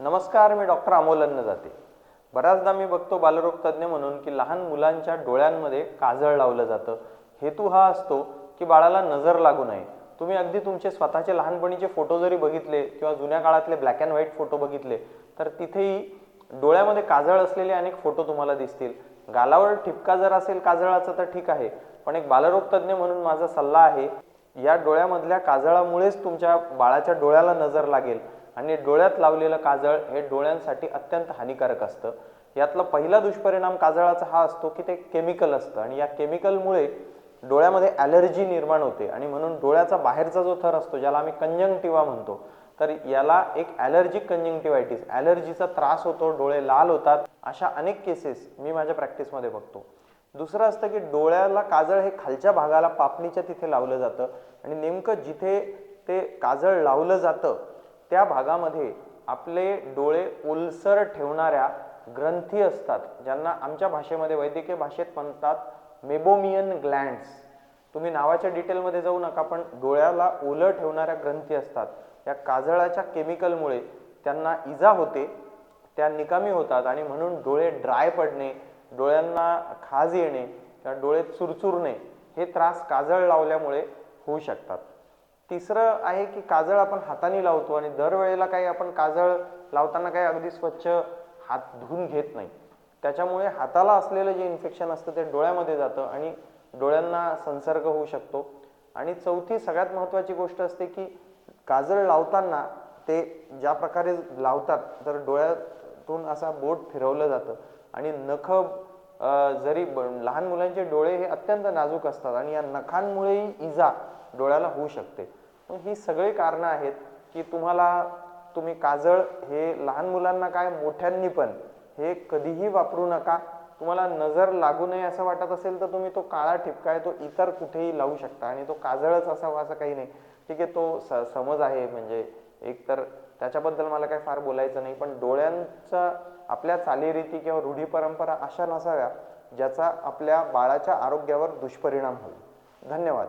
नमस्कार मी डॉक्टर अमोल जाते. बऱ्याचदा मी बघतो बालरोग तज्ज्ञ म्हणून की लहान मुलांच्या डोळ्यांमध्ये काजळ लावलं जातं. हेतू हा असतो की बाळाला नजर लागू नये. तुम्ही अगदी तुमचे स्वतःचे लहानपणीचे फोटो जरी बघितले किंवा जुन्या काळातले ब्लॅक अँड व्हाईट फोटो बघितले तर तिथेही डोळ्यामध्ये काजळ असलेले अनेक फोटो तुम्हाला दिसतील. गालावर ठिपका जर असेल काजळाचा तर ठीक आहे. पण एक बालरोग तज्ज्ञ म्हणून माझा सल्ला आहे या डोळ्यामधल्या काजळामुळेच तुमच्या बाळाच्या डोळ्याला नजर लागेल. आणि डोळ्यात लावलेलं काजळ हे डोळ्यांसाठी अत्यंत हानिकारक असतं. यातला पहिला दुष्परिणाम काजळाचा हा असतो की ते केमिकल असतं. आणि या केमिकलमुळे डोळ्यामध्ये ॲलर्जी निर्माण होते. आणि म्हणून डोळ्याचा बाहेरचा जो थर असतो ज्याला आम्ही कंजंक्टिवा म्हणतो तर याला एक ॲलर्जिक कंजंक्टिवायटिस ॲलर्जीचा त्रास होतो डोळे लाल होतात अशा अनेक केसेस मी माझ्या प्रॅक्टिसमध्ये बघतो. दुसरं असतं की डोळ्याला काजळ हे खालच्या भागाला पापणीच्या तिथे लावलं जातं. आणि नेमकं जिथे ते काजळ लावलं जातं त्या भागामध्ये आपले डोळे ओलसर ठेवणाऱ्या ग्रंथी असतात ज्यांना आमच्या भाषेमध्ये वैद्यकीय भाषेत म्हणतात मेबोमियन ग्लँड्स. तुम्ही नावाच्या डिटेलमध्ये जाऊ नका पण डोळ्याला ओलं ठेवणाऱ्या ग्रंथी असतात. या काजळाच्या केमिकलमुळे त्यांना इजा होते त्या निकामी होतात आणि म्हणून डोळे ड्राय पडणे डोळ्यांना खाज येणे किंवा डोळे चुरचुरणे हे त्रास काजळ लावल्यामुळे होऊ शकतात. तिसरं आहे की काजळ आपण हाताने लावतो आणि दरवेळेला काही आपण काजळ लावताना काही अगदी स्वच्छ हात धुवून घेत नाही. त्याच्यामुळे हाताला असलेलं जे इन्फेक्शन असतं ते डोळ्यामध्ये जातं आणि डोळ्यांना संसर्ग होऊ शकतो. आणि चौथी सगळ्यात महत्त्वाची गोष्ट असते की काजळ लावताना ते ज्या प्रकारे लावतात तर डोळ्यातून असा बोट फिरवलं जातं. आणि नख जरी लहान मुलांचे डोळे हे अत्यंत नाजूक असतात आणि या नखांमुळेही इजा डोळ्याला होऊ शकते. ही सगळी कारणं आहेत की तुम्हाला तुम्ही काजळ हे लहान मुलांना काय मोठ्यांनी पण हे कधीही वापरू नका. तुम्हाला नजर लागू नये असं वाटत असेल तर तुम्ही तो काळा ठिपका आहे तो इतर कुठेही लावू शकता. आणि तो काजळच असावा असं काही नाही. ठीक आहे तो स समज आहे म्हणजे एक तर त्याच्याबद्दल मला काही फार बोलायचं नाही पण डोळ्यांचा आपल्या चालीरीती किंवा रूढी परंपरा अशा नसाव्या ज्याचा आपल्या बाळाच्या आरोग्यावर दुष्परिणाम होईल. धन्यवाद.